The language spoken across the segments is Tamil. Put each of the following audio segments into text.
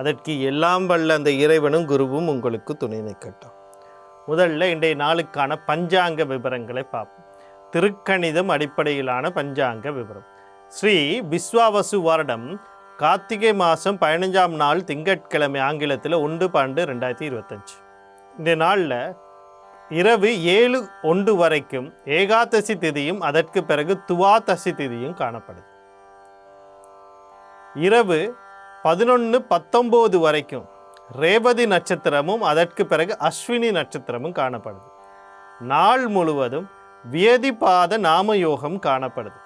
அதற்கு எல்லாம் வல்ல அந்த இறைவனும் குருவும் உங்களுக்கு துணை நிற்கட்டும். முதல்ல இன்றைய நாளுக்கான பஞ்சாங்க விவரங்களை பார்ப்போம். திருக்கணிதம் அடிப்படையிலான பஞ்சாங்க விவரம் ஸ்ரீ விஸ்வாவசு வருடம் கார்த்திகை மாதம் பதினஞ்சாம் நாள் திங்கட்கிழமை ஆங்கிலத்தில் ஒன்று பன்னெண்டு ரெண்டாயிரத்தி இருபத்தஞ்சு. இந்த நாளில் இரவு ஏழு ஒன்று வரைக்கும் ஏகாதசி திதியும் அதற்கு பிறகு துவாதசி திதியும் காணப்படுது. இரவு பதினொன்று பத்தொம்போது வரைக்கும் ரேவதி நட்சத்திரமும் அதற்கு பிறகு அஸ்வினி நட்சத்திரமும் காணப்படுது. நாள் முழுவதும் வியதிபாத நாமயோகம் காணப்படுது.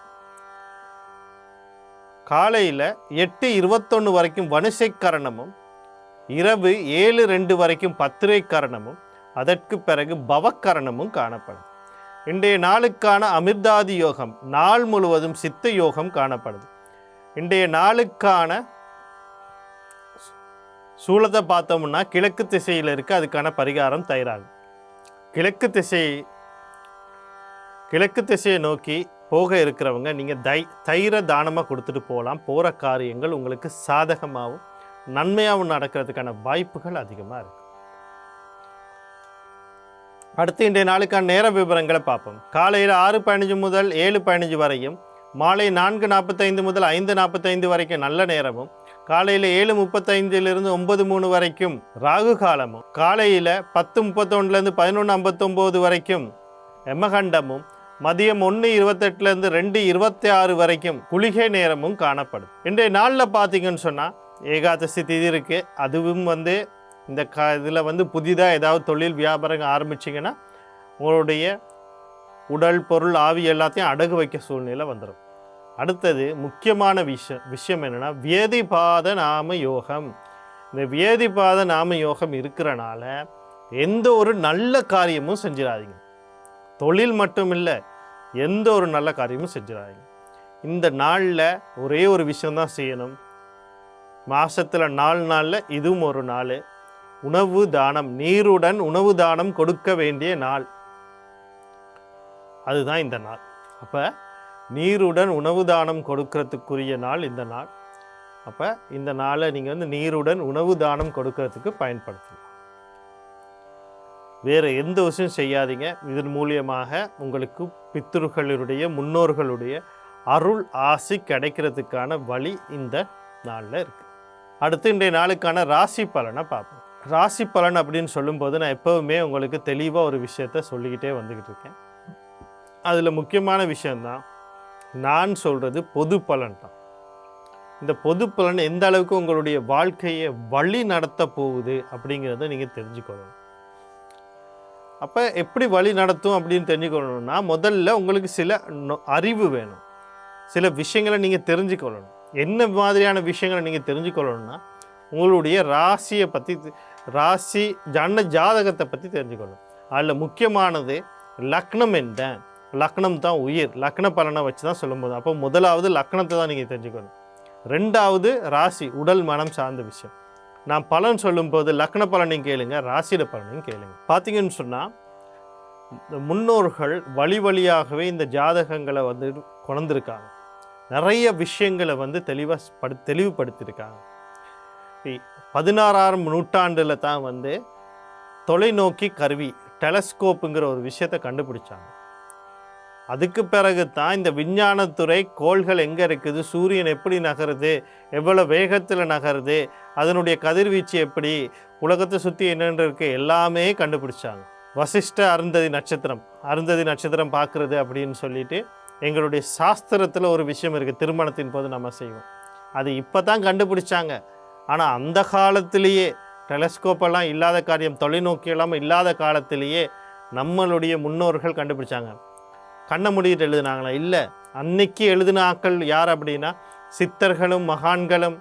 காலையில் எட்டு இருபத்தொன்று வரைக்கும் வனுசை கரணமும் இரவு ஏழு ரெண்டு வரைக்கும் பத்திரை கரணமும் அதற்கு பிறகு பவக்கரணமும் காணப்படுது. இன்றைய நாளுக்கான அமிர்தாதி யோகம் நாள் முழுவதும் சித்த யோகம் காணப்படுது. இன்றைய நாளுக்கான சூலத்தை பார்த்தோம்னா கிழக்கு திசையில் இருக்க அதுக்கான பரிகாரம் தயாராகும். கிழக்கு திசை கிழக்கு திசையை நோக்கி போக இருக்கிறவங்க நீங்கள் தை தைர தானமாக கொடுத்துட்டு போகலாம். போகிற காரியங்கள் உங்களுக்கு சாதகமாகவும் நன்மையாகவும் நடக்கிறதுக்கான வாய்ப்புகள் அதிகமாக இருக்குது அடுத்து இன்றைய நாளுக்கான நேர விவரங்களை பார்ப்போம். காலையில் ஆறு பதினஞ்சு முதல் ஏழு பதினஞ்சு வரையும் மாலை நான்கு நாற்பத்தைந்து முதல் ஐந்து நாற்பத்தைந்து வரைக்கும் நல்ல நேரமும் காலையில் ஏழு முப்பத்தைந்துலேருந்து ஒன்பது மூணு வரைக்கும் ராகு காலமும் காலையில் பத்து முப்பத்தொன்னுலேருந்து பதினொன்று ஐம்பத்தொம்போது வரைக்கும் எமகண்டமும் மதியம் ஒன்று இருபத்தெட்டுலேருந்து ரெண்டு இருபத்தி ஆறு வரைக்கும் குளிகை நேரமும் காணப்படும். இன்றைய நாளில் பார்த்தீங்கன்னு சொன்னால் ஏகாதசி திதி இருக்குது அதுவும் வந்து இந்த க இதில் வந்து புதிதாக ஏதாவது தொழில் வியாபாரம் ஆரம்பிச்சிங்கன்னா உங்களுடைய உடல் பொருள் ஆவி எல்லாத்தையும் அடகு வைக்க சூழ்நிலை வந்துடும் அடுத்தது முக்கியமான விஷயம் விஷயம் என்னென்னா வியதிபாத நாம யோகம் இந்த வியதிபாத நாம யோகம் இருக்கிறனால எந்த ஒரு நல்ல காரியமும் செஞ்சிடாதீங்க தொழில் மட்டும் இல்லை எந்த ஒரு நல்ல காரியமும் செஞ்சிடாதீங்க இந்த நாளில் ஒரே ஒரு விஷயம்தான் செய்யணும். மாதத்தில் நாலு நாளில் இதுவும் ஒரு நாள். உணவு தானம் நீருடன் உணவு தானம் கொடுக்க வேண்டிய நாள். அதுதான் இந்த நாள். அப்போ நீருடன் உணவு தானம் கொடுக்கறதுக்குரிய நாள் இந்த நாள். அப்போ இந்த நாளை நீங்கள் வந்து நீருடன் உணவு தானம் கொடுக்கறதுக்கு பயன்படுத்தலாம். வேறு எந்த விஷயம் செய்யாதீங்க. இதன் மூலியமாக உங்களுக்கு பித்ருக்களுடைய முன்னோர்களுடைய அருள் ஆசி கிடைக்கிறதுக்கான வழி இந்த நாளில் இருக்குது அடுத்து இன்றைய நாளுக்கான ராசி பலனை பார்ப்போம். ராசி பலன் அப்படின்னு சொல்லும்போது நான் எப்போவுமே உங்களுக்கு தெளிவாக ஒரு விஷயத்த சொல்லிக்கிட்டே வந்துக்கிட்டு இருக்கேன். அதில் முக்கியமான விஷயந்தான் நான் சொல்கிறது பொது பலன் தான். இந்த பொது பலன் எந்த அளவுக்கு உங்களுடைய வாழ்க்கையை வழி நடத்த போகுது அப்படிங்கிறத நீங்கள் தெரிஞ்சுக்கொள்ளணும் அப்போ எப்படி வழி நடத்தும் அப்படின்னு தெரிஞ்சுக்கொள்ளணும்னா முதல்ல உங்களுக்கு சில அறிவு வேணும். சில விஷயங்களை நீங்கள் தெரிஞ்சுக்கொள்ளணும் என்ன மாதிரியான விஷயங்களை நீங்கள் தெரிஞ்சுக்கொள்ளணும்னா உங்களுடைய ராசியை பற்றி ராசி ஜன்ன ஜாதகத்தை பற்றி தெரிஞ்சுக்கணும். அதில் முக்கியமானது லக்னம் என்ன லக்னம் தான் உயிர். லக்ன பலனை வச்சு தான் சொல்லும்போது. அப்போ முதலாவது லக்னத்தை தான் நீங்கள் தெரிஞ்சுக்கணும். ரெண்டாவது ராசி உடல் மனம் சார்ந்த விஷயம். நான் பலன் சொல்லும்போது லக்ன பலனையும் கேளுங்க ராசியில பலனையும் கேளுங்க. பார்த்தீங்கன்னு சொன்னால் இந்த முன்னோர்கள் வழி வழியாகவே இந்த ஜாதகங்களை வந்து கொண்டிருக்காங்க நிறைய விஷயங்களை வந்து தெளிவாக படு தெளிவுபடுத்தியிருக்காங்க. பதினாறாயிரம் நூற்றாண்டில் தான் வந்து தொலைநோக்கி கருவி டெலஸ்கோப்புங்கிற ஒரு விஷயத்தை கண்டுபிடிச்சாங்க. அதுக்கு பிறகு தான் இந்த விஞ்ஞானத்துறை கோள்கள் எங்கே இருக்குது? சூரியன் எப்படி நகருது? எவ்வளோ வேகத்தில் நகருது? அதனுடைய கதிர்வீச்சு எப்படி? உலகத்தை சுற்றி என்னென்று இருக்கு? எல்லாமே கண்டுபிடிச்சாங்க. வசிஷ்ட அருந்ததி நட்சத்திரம் அருந்ததி நட்சத்திரம் பார்க்குறது அப்படின்னு சொல்லிட்டு எங்களுடைய சாஸ்திரத்தில் ஒரு விஷயம் இருக்குது திருமணத்தின் போது நம்ம செய்வோம். அது இப்போ தான் கண்டுபிடிச்சாங்க. ஆனால் அந்த காலத்திலேயே டெலஸ்கோப்பெல்லாம் இல்லாத காரியம் தொலைநோக்கி எல்லாம் இல்லாத காலத்திலேயே நம்மளுடைய முன்னோர்கள் கண்டுபிடிச்சாங்க. கண்ணை முடிட்டு எழுதுனாங்களா? இல்லை. அன்னைக்கு எழுதின ஆக்கள் யார் அப்படின்னா சித்தர்களும் மகான்களும்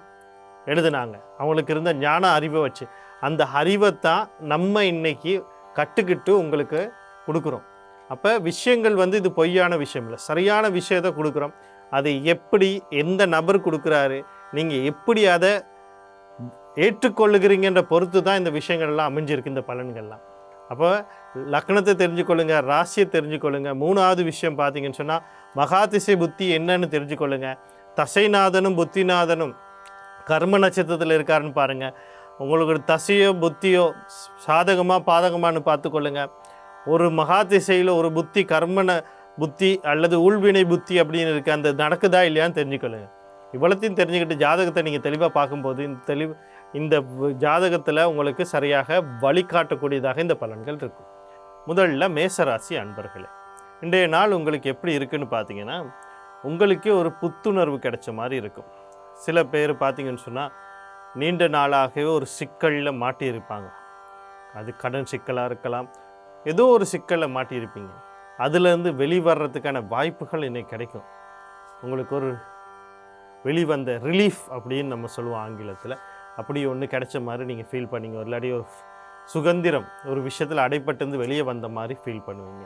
எழுதுனாங்க. அவங்களுக்கு இருந்த ஞான அறிவை வச்சு. அந்த அறிவை தான் நம்ம இன்னைக்கு கற்றுக்கிட்டு உங்களுக்கு கொடுக்குறோம். அப்போ விஷயங்கள் வந்து இது பொய்யான விஷயம் இல்லை. சரியான விஷயத்தை கொடுக்குறோம். அதை எப்படி எந்த நபர் கொடுக்குறாரு நீங்கள் எப்படி அதை ஏற்றுக்கொள்ளுகிறீங்கன்ற பொறுத்து தான் இந்த விஷயங்கள்லாம் அமைஞ்சிருக்கு இந்த பலன்கள்லாம். அப்போ லக்னத்தை தெரிஞ்சுக்கொள்ளுங்க ராசியை தெரிஞ்சுக்கொள்ளுங்க. மூணாவது விஷயம் பார்த்தீங்கன்னு சொன்னால் மகாதிசை புத்தி என்னன்னு தெரிஞ்சுக்கொள்ளுங்க. தசைநாதனும் புத்திநாதனும் கர்ம நட்சத்திரத்தில் இருக்காருன்னு பாருங்கள் உங்களுக்கு தசையோ புத்தியோ சாதகமாக பாதகமானு பார்த்துக்கொள்ளுங்க. ஒரு மகாதிசையில் ஒரு புத்தி கர்மன புத்தி அல்லது உள்வினை புத்தி அப்படின்னு இருக்குது அந்த நடக்குதா இல்லையான்னு தெரிஞ்சுக்கொள்ளுங்க. இவ்வளத்தையும் தெரிஞ்சுக்கிட்டு ஜாதகத்தை நீங்கள் தெளிவாக பார்க்கும்போது இந்த தெளிவு இந்த ஜாதகத்தில் உங்களுக்கு சரியாக வழிகாட்டக்கூடியதாக இந்த பலன்கள் இருக்கும். முதல்ல மேசராசி அன்பர்களே இன்றைய நாள் உங்களுக்கு எப்படி இருக்குன்னு பார்த்தீங்கன்னா உங்களுக்கே ஒரு புத்துணர்வு கிடைச்ச மாதிரி இருக்கும். சில பேர் பார்த்தீங்கன்னு சொன்னால் நீண்ட நாளாகவே ஒரு சிக்கலில் மாட்டியிருப்பாங்க. அது கடன் சிக்கலாக இருக்கலாம் ஏதோ ஒரு சிக்கலில் மாட்டியிருப்பீங்க. அதுலேருந்து வெளிவர்றதுக்கான வாய்ப்புகள் இன்றைக்கி கிடைக்கும். உங்களுக்கு ஒரு வெளிவந்த ரிலீஃப் அப்படின்னு நம்ம சொல்லுவோம் ஆங்கிலத்தில். அப்படி ஒன்று கிடைச்ச மாதிரி நீங்கள் ஃபீல் பண்ணிங்க. ஒரு இல்லாட்டி ஒரு சுதந்திரம் ஒரு விஷயத்தில் அடைப்பட்டிருந்து வெளியே வந்த மாதிரி ஃபீல் பண்ணுவீங்க.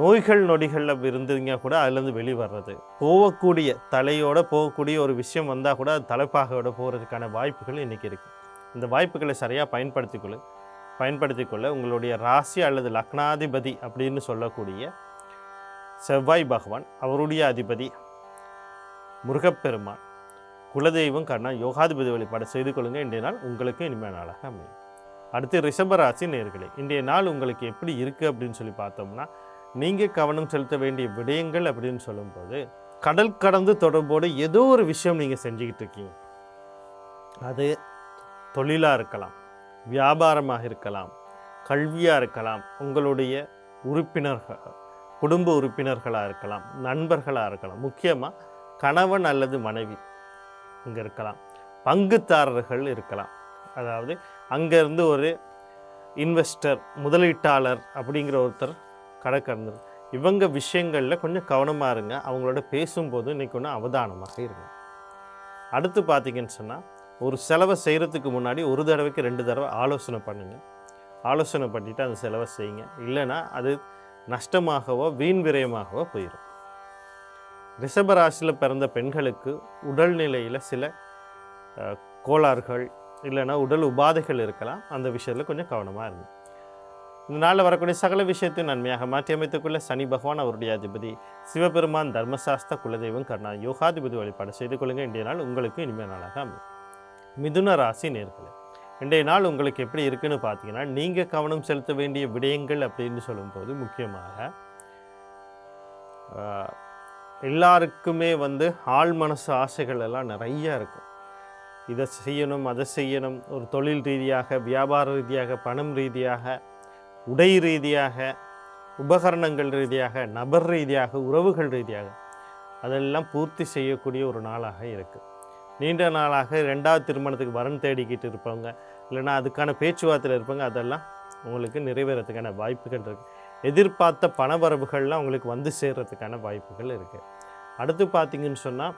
நோய்கள் நொடிகளில் இருந்தீங்க கூட அதுலேருந்து வெளியே வர்றது. போகக்கூடிய தலையோட போகக்கூடிய ஒரு விஷயம் வந்தால் கூட அது தலைப்பாகையோட போகிறதுக்கான வாய்ப்புகள் இன்றைக்கி இருக்குது இந்த வாய்ப்புகளை சரியாக பயன்படுத்திக்கொள்ள பயன்படுத்திக்கொள்ள உங்களுடைய ராசி அல்லது லக்னாதிபதி அப்படின்னு சொல்லக்கூடிய செவ்வாய் பகவான் அவருடைய அதிபதி முருகப்பெருமான் குலதெய்வம் கண்ணா யோகாதிபதி வழிபாடு செய்து கொள்ளுங்கள் இன்றைய நாள் உங்களுக்கு இனிமையான நாளாக அமையும். அடுத்து ரிஷபராசி நேர்களே இன்றைய நாள் உங்களுக்கு எப்படி இருக்குது அப்படின்னு சொல்லி பார்த்தோம்னா நீங்கள் கவனம் செலுத்த வேண்டிய விடயங்கள் அப்படின்னு சொல்லும்போது கடல் கடந்து தொடர்போடு ஏதோ ஒரு விஷயம் நீங்கள் செஞ்சுக்கிட்டு இருக்கீங்க. அது தொழிலாக இருக்கலாம் வியாபாரமாக இருக்கலாம் கல்வியாக இருக்கலாம் உங்களுடைய உறுப்பினர்கள் குடும்ப உறுப்பினர்களாக இருக்கலாம் நண்பர்களாக இருக்கலாம் முக்கியமாக கணவன் அல்லது மனைவி இங்கே இருக்கலாம் பங்குதாரர்கள் இருக்கலாம். அதாவது அங்கேருந்து ஒரு இன்வெஸ்டர் முதலீட்டாளர் அப்படிங்கிற ஒருத்தர் கடற்கறந்து இவங்க விஷயங்களில் கொஞ்சம் கவனமாக இருங்க. அவங்களோட பேசும்போது இன்றைக்கி ஒன்று அவதானமாக இருங்க அடுத்து பார்த்தீங்கன்னு சொன்னால் ஒரு செலவை செய்கிறதுக்கு முன்னாடி ஒரு தடவைக்கு ரெண்டு தடவை ஆலோசனை பண்ணுங்கள் ஆலோசனை பண்ணிவிட்டு அந்த செலவை செய்யுங்க. இல்லைன்னா அது நஷ்டமாகவோ வீண் விரயமாகவோ போயிடும் ரிஷபராசியில் பிறந்த பெண்களுக்கு உடல்நிலையில் சில கோளாறுகள் இல்லைன்னா உடல் உபாதைகள் இருக்கலாம். அந்த விஷயத்தில் கொஞ்சம் கவனமாக இருங்க. இந்த நாளில் வரக்கூடிய சகல விஷயத்தையும் நன்மையாக மாற்றியமைத்துக்குள்ள சனி பகவான் அவருடைய அதிபதி சிவபெருமான் தர்மசாஸ்திர குலதெய்வம் கர்ணா யோகாதிபதி வழிபாடு செய்து கொள்ளுங்கள். இன்றைய நாள் உங்களுக்கு இனிமே நாளாக அமையும். மிதுன ராசி நேர்களை இன்றைய நாள் உங்களுக்கு எப்படி இருக்குன்னு பார்த்தீங்கன்னா நீங்கள் கவனம் செலுத்த வேண்டிய விடயங்கள் அப்படின்னு சொல்லும்போது முக்கியமாக எல்லாருக்குமே வந்து ஆள் மனசு ஆசைகள் எல்லாம் நிறையா இருக்கும். இதை செய்யணும் அதை செய்யணும். ஒரு தொழில் ரீதியாக வியாபார ரீதியாக பணம் ரீதியாக உடை ரீதியாக உபகரணங்கள் ரீதியாக நபர் ரீதியாக உறவுகள் ரீதியாக அதெல்லாம் பூர்த்தி செய்யக்கூடிய ஒரு நாளாக இருக்குது நீண்ட நாளாக ரெண்டாவது திருமணத்துக்கு வரன் தேடிக்கிட்டு இருப்பவங்க இல்லைன்னா அதுக்கான பேச்சுவார்த்தையில் இருப்பாங்க அதெல்லாம் உங்களுக்கு நிறைவேறதுக்கான வாய்ப்புகள் இருக்குது எதிர்பார்த்த பணவரவுகள்லாம் உங்களுக்கு வந்து சேர்கிறதுக்கான வாய்ப்புகள் இருக்குது அடுத்து பார்த்திங்கன்னு சொன்னால்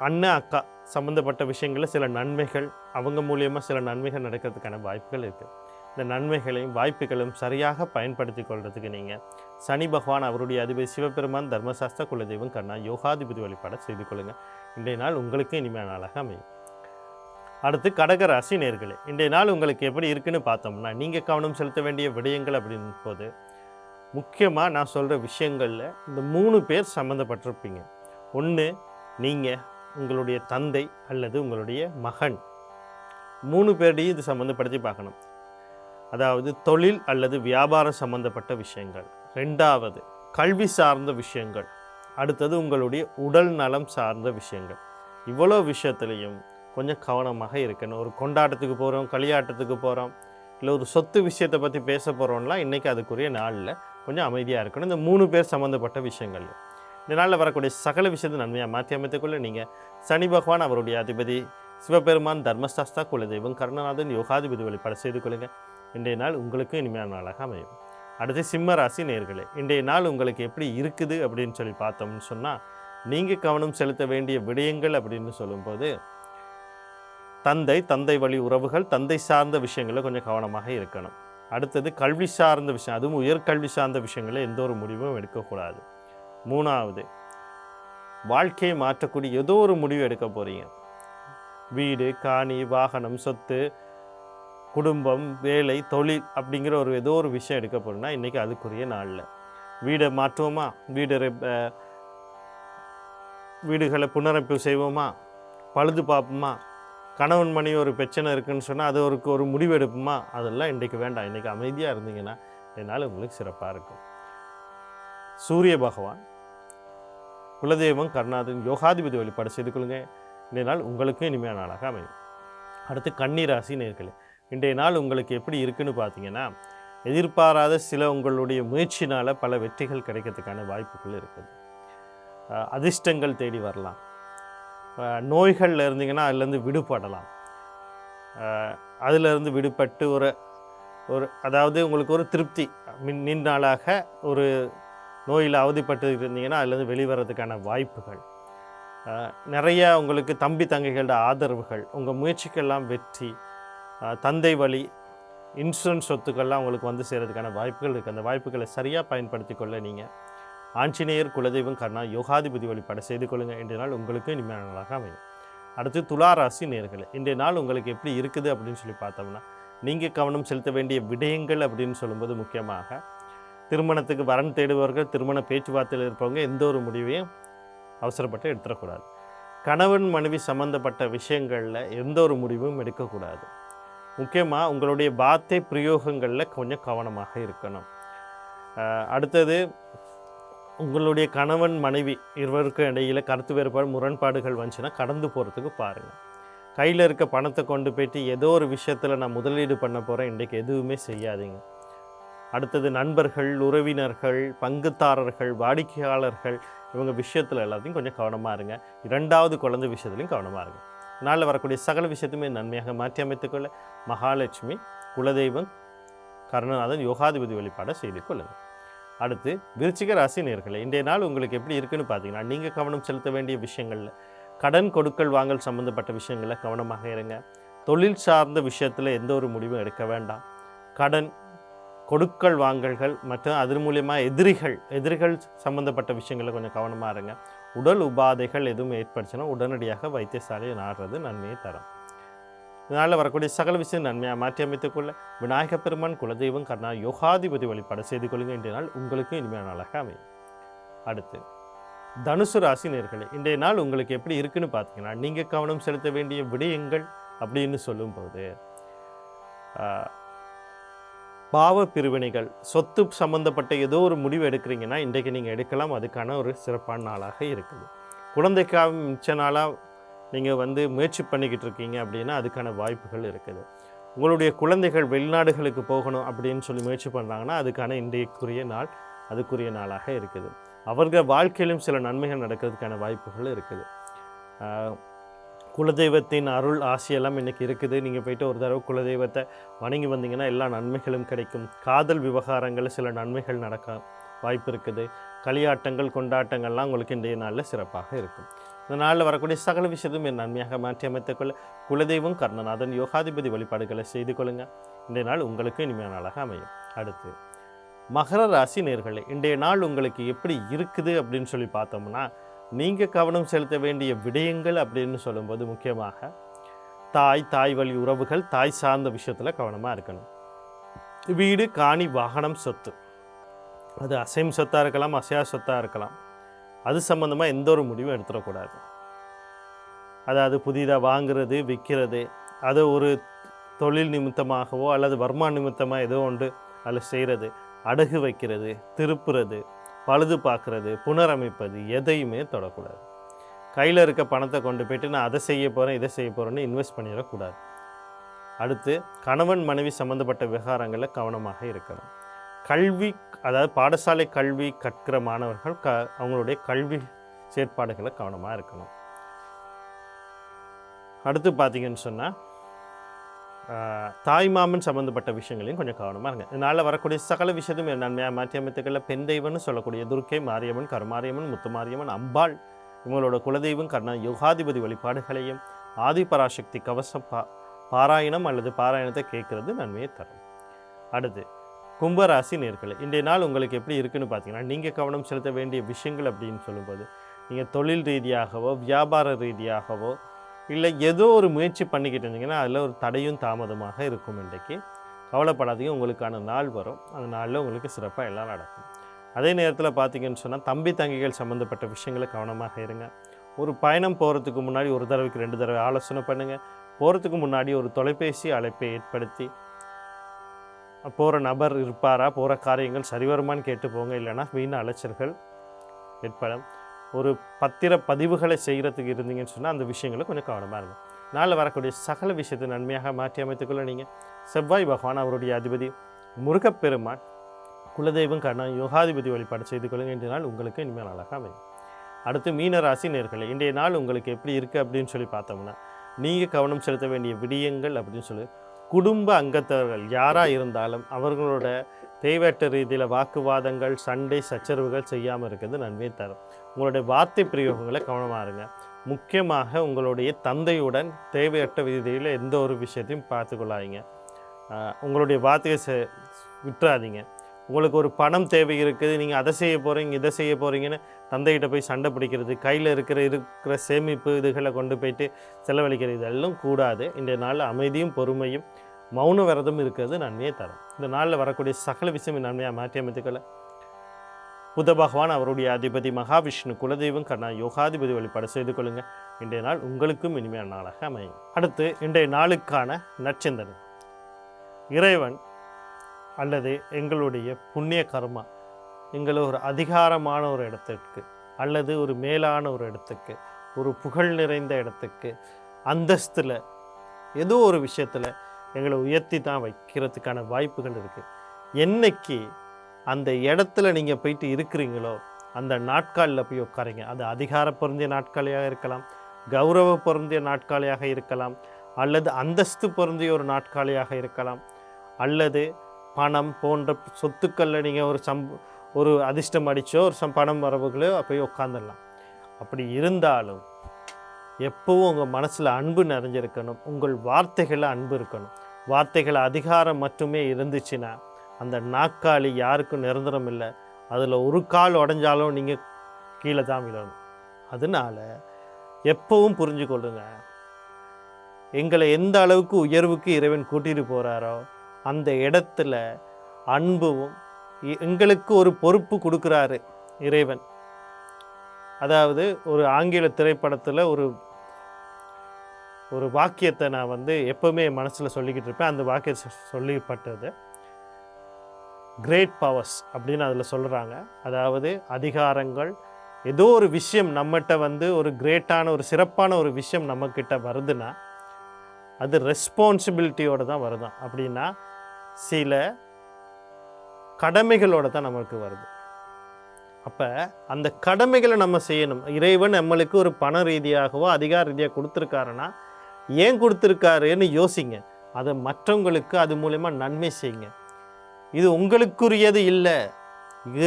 அண்ணன் அக்கா சம்மந்தப்பட்ட விஷயங்களில் சில நன்மைகள் அவங்க மூலியமாக சில நன்மைகள் நடக்கிறதுக்கான வாய்ப்புகள் இருக்குது இந்த நன்மைகளையும் வாய்ப்புகளையும் சரியாக பயன்படுத்தி கொள்றதுக்கு நீங்கள் சனி பகவான் அவருடைய அதிபதி சிவபெருமான் தர்மசாஸ்திர குலதெய்வம் கண்ணா யோகாதிபதி வழிபாட செய்து கொள்ளுங்கள் இன்றைய நாள் உங்களுக்கு இனிமையான நாளாக அமையும். அடுத்து கடகராசி நேர்களே இன்றைய நாள் உங்களுக்கு எப்படி இருக்குன்னு பார்த்தோம்னா நீங்கள் கவனம் செலுத்த வேண்டிய விடயங்கள் அப்படின் போது முக்கியமாக நான் சொல்கிற விஷயங்களில் இந்த மூணு பேர் சம்மந்தப்பட்டிருப்பீங்க ஒன்று நீங்கள் உங்களுடைய தந்தை அல்லது உங்களுடைய மகன். மூணு பேரையும் இது சம்மந்தப்படுத்தி பார்க்கணும். அதாவது தொழில் அல்லது வியாபாரம் சம்பந்தப்பட்ட விஷயங்கள். ரெண்டாவது கல்வி சார்ந்த விஷயங்கள். அடுத்தது உங்களுடைய உடல் நலம் சார்ந்த விஷயங்கள். இவ்வளோ விஷயத்துலையும் கொஞ்சம் கவனமாக இருக்கணும். ஒரு கொண்டாட்டத்துக்கு போகிறோம் களியாட்டத்துக்கு போகிறோம் இல்லை ஒரு சொத்து விஷயத்தை பற்றி பேச போகிறோம்லாம் இன்றைக்கி அதுக்குரிய நாளில் கொஞ்சம் அமைதியாக இருக்கணும். இந்த மூணு பேர் சம்மந்தப்பட்ட விஷயங்கள் இந்த நாளில் வரக்கூடிய சகல விஷயத்தை நன்மையாக மாற்றி அமைத்துக்கொள்ள நீங்கள் சனி பகவான் அவருடைய அதிபதி சிவபெருமான் தர்மசாஸ்தா குலதெய்வம் கருணநாதன் யோகாதிபதி வழிபாடு செய்து கொள்ளுங்கள் இன்றைய நாள் உங்களுக்கு இனிமையான நாளாக அமையும். அடுத்து சிம்ம ராசி நேர்களே இன்றைய நாள் உங்களுக்கு எப்படி இருக்குது அப்படின்னு சொல்லி பார்த்தோம்னு சொன்னால் நீங்கள் கவனம் செலுத்த வேண்டிய விடயங்கள் அப்படின்னு சொல்லும்போது தந்தை தந்தை வழி உறவுகள் தந்தை சார்ந்த விஷயங்களில் கொஞ்சம் கவனமாக இருக்கணும். அடுத்தது கல்வி சார்ந்த விஷயம் அதுவும் உயர்கல்வி சார்ந்த விஷயங்களில் எந்த ஒரு முடிவும் எடுக்கக்கூடாது. மூணாவது வாழ்க்கையை மாற்றக்கூடிய ஏதோ ஒரு முடிவு எடுக்க போகிறீங்க வீடு காணி வாகனம் சொத்து குடும்பம் வேலை தொழில் அப்படிங்கிற ஒரு ஏதோ ஒரு விஷயம் எடுக்க போகிறோம்னா இன்றைக்கி அதுக்குரிய நாளில். வீடை மாற்றுவோமா? வீடு வீடுகளை புனரமைப்பு செய்வோமா? பழுது பார்ப்போமா? கணவன் மணி ஒரு பிரச்சனை இருக்குன்னு சொன்னால் அது ஒரு ஒரு முடிவு எடுப்போமா? அதெல்லாம் இன்றைக்கு வேண்டாம். இன்றைக்கி அமைதியாக இருந்தீங்கன்னா என்னால் உங்களுக்கு சிறப்பாக இருக்கும். சூரிய பகவான் குலதெய்வம் கருணாதன் யோகாதிபதி வழிபாடு செய்து கொள்ளுங்க. இன்றைய நாள் உங்களுக்கும் இனிமையான நாளாக அமையும். அடுத்து கன்னிராசி நேர்களே இன்றைய நாள் உங்களுக்கு எப்படி இருக்குன்னு பார்த்தீங்கன்னா எதிர்பாராத சில உங்களுடைய முயற்சினால் பல வெற்றிகள் கிடைக்கிறதுக்கான வாய்ப்புகள் இருக்குது. அதிர்ஷ்டங்கள் தேடி வரலாம். நோய்களில் இருந்தீங்கன்னா அதுலேருந்து விடுபடலாம். அதிலிருந்து விடுபட்டு ஒரு ஒரு அதாவது உங்களுக்கு ஒரு திருப்தி மின் நீண்ட நாளாக ஒரு நோயில் அவதிப்பட்டு இருந்தீங்கன்னா அதுலேருந்து வெளிவரதுக்கான வாய்ப்புகள். நிறைய உங்களுக்கு தம்பி தங்கைகளோட ஆதரவுகள் உங்கள் முயற்சிக்கெல்லாம் வெற்றி தந்தை வழி இன்சூரன்ஸ் சொத்துக்கள்லாம் உங்களுக்கு வந்து சேர்கிறதுக்கான வாய்ப்புகள் இருக்குது அந்த வாய்ப்புகளை சரியாக பயன்படுத்தி கொள்ள நீங்கள் ஆஞ்சநேயர் குலதெய்வம் கர்ணா யோகாதிபதி வழிபாடு செய்து கொள்ளுங்கள் இன்றைய நாள் உங்களுக்கு இனிமையான நாளாக அமையும். அடுத்து துளாராசி நேர்கள் இன்றைய நாள் உங்களுக்கு எப்படி இருக்குது அப்படின்னு சொல்லி பார்த்தோம்னா நீங்கள் கவனம் செலுத்த வேண்டிய விடயங்கள் அப்படின்னு சொல்லும்போது முக்கியமாக திருமணத்துக்கு வரன் தேடுபவர்கள் திருமண பேச்சுவார்த்தையில் இருப்பவங்க எந்த ஒரு முடிவையும் அவசரப்பட்டு எடுத்துடக்கூடாது. கணவன் மனைவி சம்பந்தப்பட்ட விஷயங்களில் எந்த ஒரு முடிவும் எடுக்கக்கூடாது. முக்கியமாக உங்களுடைய வார்த்தை பிரயோகங்களில் கொஞ்சம் கவனமாக இருக்கணும். அடுத்தது உங்களுடைய கணவன் மனைவி இருவருக்கும் இடையில் கருத்து வேறுபாடு முரண்பாடுகள் வந்துச்சுன்னா கடந்து போகிறதுக்கு பாருங்கள் கையில் இருக்க பணத்தை கொண்டு போயிட்டு ஏதோ ஒரு விஷயத்தில் நான் முதலீடு பண்ண போகிறேன் இன்றைக்கு எதுவுமே செய்யாதீங்க. அடுத்தது நண்பர்கள் உறவினர்கள் பங்குதாரர்கள் வாடிக்கையாளர்கள் இவங்க விஷயத்தில் எல்லாத்தையும் கொஞ்சம் கவனமாக இருங்க. இரண்டாவது குழந்தை விஷயத்துலையும் கவனமாக இருங்க. நாளில் வரக்கூடிய சகல விஷயத்தையுமே நன்மையாக மாற்றி அமைத்துக்கொள்ள மகாலட்சுமி குலதெய்வம் கருணநாதன் யோகாதிபதி வழிபாடை செய்து கொள்ளுங்கள். அடுத்து விருச்சிக ராசி நேர்களை இன்றைய நாள் உங்களுக்கு எப்படி இருக்குன்னு பார்த்தீங்கன்னா நீங்கள் கவனம் செலுத்த வேண்டிய விஷயங்களில் கடன் கொடுக்கல் வாங்கல் சம்மந்தப்பட்ட விஷயங்களில் கவனமாக இருங்க. தொழில் சார்ந்த விஷயத்தில் எந்த ஒரு முடிவும் எடுக்க வேண்டாம். கடன் கொடுக்கல் வாங்கல்கள் மற்றும் அதன் மூலியமாக எதிரிகள் எதிரிகள் சம்மந்தப்பட்ட விஷயங்களில் கொஞ்சம் கவனமாக இருங்க. உடல் உபாதைகள் எதுவும் ஏற்பட்டுச்சுன்னா உடனடியாக வைத்தியசாலையை நாடுறது நன்மையை தரும். இதனால் வரக்கூடிய சகல விஷயம் நன்மையாக மாற்றி அமைத்துக்கொள்ள விநாயகப் பெருமான் குலதெய்வம் கர்ணா யோகாதிபதி வழிபாடு செய்து கொள்ளுங்க இன்றைய நாள் உங்களுக்கும் இனிமையான நாளாக அமையும். அடுத்து தனுசு ராசி நேர்களே இன்றைய நாள் உங்களுக்கு எப்படி இருக்குன்னு பார்த்தீங்கன்னா நீங்கள் கவனம் செலுத்த வேண்டிய விடயங்கள் அப்படின்னு சொல்லும்போது பாவ பிரிவினைகள் சொத்து சம்பந்தப்பட்ட ஏதோ ஒரு முடிவு எடுக்கிறீங்கன்னா இன்றைக்கு நீங்கள் எடுக்கலாம். அதுக்கான ஒரு சிறப்பான நாளாக இருக்குது. குழந்தைக்காக மிச்ச நாளாக நீங்கள் வந்து முயற்சி பண்ணிக்கிட்டு இருக்கீங்க அப்படின்னா அதுக்கான வாய்ப்புகள் இருக்குது. உங்களுடைய குழந்தைகள் வெளிநாடுகளுக்கு போகணும் அப்படின்னு சொல்லி முயற்சி பண்ணுறாங்கன்னா அதுக்கான இன்றைக்குரிய நாள் அதுக்குரிய நாளாக இருக்குது. அவர்கள் வாழ்க்கையிலும் சில நன்மைகள் நடக்கிறதுக்கான வாய்ப்புகள் இருக்குது. குலதெய்வத்தின் அருள் ஆசையெல்லாம் இன்றைக்கி இருக்குது. நீங்கள் போயிட்டு ஒரு தடவை குலதெய்வத்தை வணங்கி வந்தீங்கன்னா எல்லா நன்மைகளும் கிடைக்கும். காதல் விவகாரங்களில் சில நன்மைகள் நடக்க வாய்ப்பு இருக்குது. களியாட்டங்கள் கொண்டாட்டங்கள்லாம் உங்களுக்கு இன்றைய நாளில் சிறப்பாக இருக்கும். இந்த நாளில் வரக்கூடிய சகல விஷயத்தையும் நன்மையாக மாற்றி அமைத்துக்கொள்ள குலதெய்வம் கர்ணநாதன் யோகாதிபதி வழிபாடுகளை செய்து கொள்ளுங்கள் இன்றைய நாள் உங்களுக்கு இனிமையான நாளாக அமையும். அடுத்து மகர ராசி நேர்களை இன்றைய நாள் உங்களுக்கு எப்படி இருக்குது அப்படின்னு சொல்லி பார்த்தோம்னா நீங்கள் கவனம் செலுத்த வேண்டிய விடயங்கள் அப்படின்னு சொல்லும்போது முக்கியமாக தாய் தாய் வழி உறவுகள் தாய் சார்ந்த விஷயத்தில் கவனமாக இருக்கணும். வீடு காணி வாகனம் சொத்து. அது அசைம் சொத்தாக இருக்கலாம் அசையா சொத்தாக இருக்கலாம். அது சம்மந்தமாக எந்த ஒரு முடிவும் எடுத்துடக்கூடாது. அதாவது புதிதாக வாங்குறது விற்கிறது அதை ஒரு தொழில் நிமித்தமாகவோ அல்லது வருமான நிமித்தமாக ஏதோ ஒன்று அதில் செய்கிறது அடகு வைக்கிறது திருப்புறது பழுது பார்க்குறது புனரமைப்பது எதையுமே தொடக்கூடாது. கையில் இருக்க பணத்தை கொண்டு போயிட்டு நான் அதை செய்ய போகிறேன் இதை செய்ய போகிறேன்னு இன்வெஸ்ட் பண்ணிடக்கூடாது. அடுத்து கணவன் மனைவி சம்மந்தப்பட்ட விவகாரங்களில் கவனமாக இருக்கணும். கல்வி அதாவது பாடசாலை கல்வி கற்கிற மாணவர்கள் க அவங்களுடைய கல்வி செயற்பாடுகளை கவனமாக இருக்கணும். அடுத்து பார்த்தீங்கன்னு சொன்னால் தாய்மாமன் சம்மந்தப்பட்ட விஷயங்களையும் கொஞ்சம் கவனமாக இருங்க. இதனால் வரக்கூடிய சகல விஷயத்தையும் நன்மையாக மாற்றி பெண் தெய்வம்னு சொல்லக்கூடிய துர்க்கை மாரியம்மன் கருமாரியம்மன் முத்துமாரியம்மன் அம்பாள் இவங்களோட குலதெய்வம் கர்ணா யோகாதிபதி வழிபாடுகளையும் ஆதிபராசக்தி கவசம் பா பாராயணம் அல்லது பாராயணத்தை கேட்குறது நன்மையை தரும். அடுத்து கும்பராசி நேர்களை இன்றைய நாள் உங்களுக்கு எப்படி இருக்குன்னு பார்த்தீங்கன்னா நீங்கள் கவனம் செலுத்த வேண்டிய விஷயங்கள் அப்படின்னு சொல்லும்போது நீங்கள் தொழில் ரீதியாகவோ வியாபார ரீதியாகவோ இல்லை ஏதோ ஒரு முயற்சி பண்ணிக்கிட்டு இருந்தீங்கன்னா அதில் ஒரு தடையும் தாமதமாக இருக்கும் இன்றைக்கு. கவலைப்படாதீங்க உங்களுக்கான நாள் வரும். அந்த நாளில் உங்களுக்கு சிறப்பாக எல்லாம் நடக்கும். அதே நேரத்தில் பார்த்தீங்கன்னு சொன்னால் தம்பி தங்கிகள் சம்மந்தப்பட்ட விஷயங்களை கவனமாக இருங்க. ஒரு பயணம் போகிறதுக்கு முன்னாடி ஒரு தடவைக்கு ரெண்டு தடவை ஆலோசனை பண்ணுங்கள் போகிறதுக்கு முன்னாடி ஒரு தொலைபேசி அழைப்பை ஏற்படுத்தி போகிற நபர் இருப்பாரா போகிற காரியங்கள் சரி வருமான்னு கேட்டு போங்க. இல்லைன்னா வீண அலைச்சல்கள் ஏற்படும். ஒரு பத்திர பதிவுகளை செய்கிறதுக்கு இருந்தீங்கன்னு சொன்னால் அந்த விஷயங்களை கொஞ்சம் கவனமாக இருக்கும் நாளில் வரக்கூடிய சகல விஷயத்தை நன்மையாக மாற்றி அமைத்துக்கொள்ள நீங்கள் செவ்வாய் பகவான் அவருடைய அதிபதி முருகப்பெருமான் குலதெய்வம் கண்ணா யோகாதிபதி வழிபாடு செய்து கொள்ளுங்க. இன்றைய நாள் உங்களுக்கு இனிமேல் அழகாக அமையும். அடுத்து மீனராசி நேர்களை இன்றைய நாள் உங்களுக்கு எப்படி இருக்குது அப்படின்னு சொல்லி பார்த்தோம்னா நீங்கள் கவனம் செலுத்த வேண்டிய விடயங்கள் அப்படின்னு சொல்லி. குடும்ப அங்கத்தவர்கள் யாராக இருந்தாலும் அவர்களோட தேவையற்ற ரீதியில் வாக்குவாதங்கள் சண்டை சச்சரவுகள் செய்யாமல் இருக்கிறது நன்மை தரும். உங்களுடைய வார்த்தை பிரயோகங்களை கவனமாக இருங்க. முக்கியமாக உங்களுடைய தந்தையுடன் தேவையற்ற விதியில் எந்த ஒரு விஷயத்தையும் பார்த்துக்கொள்ளாதீங்க. உங்களுடைய வார்த்தையை செ விட்டுறாதீங்க. உங்களுக்கு ஒரு பணம் தேவை இருக்குது நீங்கள் அதை செய்ய போகிறீங்க இதை செய்ய போகிறீங்கன்னு தந்தைகிட்ட போய் சண்டை பிடிக்கிறது கையில் இருக்கிற இருக்கிற சேமிப்பு இதுகளை கொண்டு போயிட்டு செலவழிக்கிறது இதெல்லாம் கூடாது. இந்த நாளில் அமைதியும் பொறுமையும் மௌன விரதம் இருக்கிறது நன்மையை தரும். இந்த நாளில் வரக்கூடிய சகல விஷயம் நன்மையாக மாற்றி அமைத்துக்கொள்ள புத பகவான் அவருடைய அதிபதி மகாவிஷ்ணு குலதெய்வம் கண்ணா யோகாதிபதி வழிபாடு செய்து கொள்ளுங்க. இன்றைய நாள் உங்களுக்கும் இனிமையான நாளாக அமையும். அடுத்து இன்றைய நாளுக்கான நச்சந்தனை இறைவன் அல்லது எங்களுடைய புண்ணிய கர்மா எங்களை ஒரு அதிகாரமான ஒரு இடத்திற்கு அல்லது ஒரு மேலான ஒரு இடத்துக்கு ஒரு புகழ் நிறைந்த இடத்துக்கு அந்தஸ்தில் ஏதோ ஒரு விஷயத்தில் எங்களை உயர்த்தி தான் வைக்கிறதுக்கான வாய்ப்புகள் இருக்குது என்னைக்கு அந்த இடத்துல நீங்கள் போயிட்டு இருக்கிறீங்களோ அந்த நாட்காலில் போய் உட்காருங்க. அது அதிகார பொருந்திய நாட்காலியாக இருக்கலாம் கௌரவ பொருந்திய நாட்காலியாக இருக்கலாம் அல்லது அந்தஸ்து பொருந்திய ஒரு நாட்காலியாக இருக்கலாம் அல்லது பணம் போன்ற சொத்துக்களில் நீங்கள் ஒரு சம் ஒரு அதிர்ஷ்டம் அடித்தோ ஒரு சம் பணம் வரவுகளோ போய் உட்காந்துடலாம் அப்படி இருந்தாலும் எப்போவும் உங்கள் மனசில் அன்பு நிறைஞ்சிருக்கணும் உங்கள் வார்த்தைகளில் அன்பு இருக்கணும். வார்த்தைகள் அதிகாரம் மட்டுமே இருந்துச்சுன்னா அந்த நாற்காலி யாருக்கும் நிரந்தரம் இல்லை. அதில் ஒரு கால் உடஞ்சாலும் நீங்கள் கீழே தான் விழணும். அதனால எப்பவும் புரிஞ்சு கொள்ளுங்க. எங்களை எந்த அளவுக்கு உயர்வுக்கு இறைவன் கூட்டிகிட்டு போகிறாரோ அந்த இடத்துல அன்பும் எ- எங்களுக்கு ஒரு பொறுப்பு கொடுக்குறாரு இறைவன். அதாவது ஒரு ஆங்கில திரைப்படத்தில் ஒரு ஒரு வாக்கியத்தை நான் வந்து எப்போவுமே மனசில் சொல்லிக்கிட்டு இருப்பேன். அந்த வாக்கியம் சொல்லப்பட்டது. கிரேட் பவர்ஸ் அப்படின்னு அதில் சொல்கிறாங்க அதாவது அதிகாரங்கள் ஏதோ ஒரு விஷயம் நம்மகிட்ட வந்து ஒரு கிரேட்டான ஒரு சிறப்பான ஒரு விஷயம் நம்மக்கிட்ட வருதுன்னா அது ரெஸ்பான்சிபிலிட்டியோடு தான் வருதான் அப்படின்னா சில கடமைகளோடு தான் நம்மளுக்கு வருது. அப்போ அந்த கடமைகளை நம்ம செய்யணும். இறைவன் நம்மளுக்கு ஒரு பண ரீதியாகவோ அதிகார ரீதியாக கொடுத்துருக்காருன்னா ஏன் கொடுத்துருக்காருன்னு யோசிங்க. அதை மற்றவங்களுக்கு அது மூலயமா நன்மை செய்யுங்க. இது உங்களுக்குரியது இல்லை.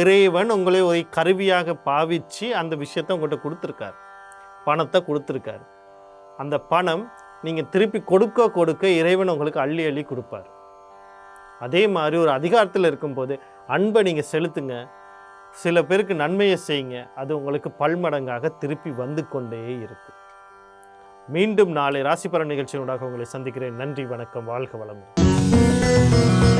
இறைவன் உங்களை ஒரு கருவியாக பாவிச்சு அந்த விஷயத்தை உங்கள்கிட்ட கொடுத்துருக்காரு. பணத்தை கொடுத்துருக்காரு. அந்த பணம் நீங்கள் திருப்பி கொடுக்க கொடுக்க இறைவன் உங்களுக்கு அள்ளி அள்ளி கொடுப்பார். அதே மாதிரி ஒரு அதிகாரத்தில் இருக்கும்போது அன்பை நீங்கள் செலுத்துங்க. சில பேருக்கு நன்மையை செய்யுங்க. அது உங்களுக்கு பல்மடங்காக திருப்பி வந்து கொண்டே இருக்கும். மீண்டும் நாளை ராசிபலன் நிகழ்ச்சியினூடாக உங்களை சந்திக்கிறேன். நன்றி வணக்கம் வாழ்க வளமுடன்.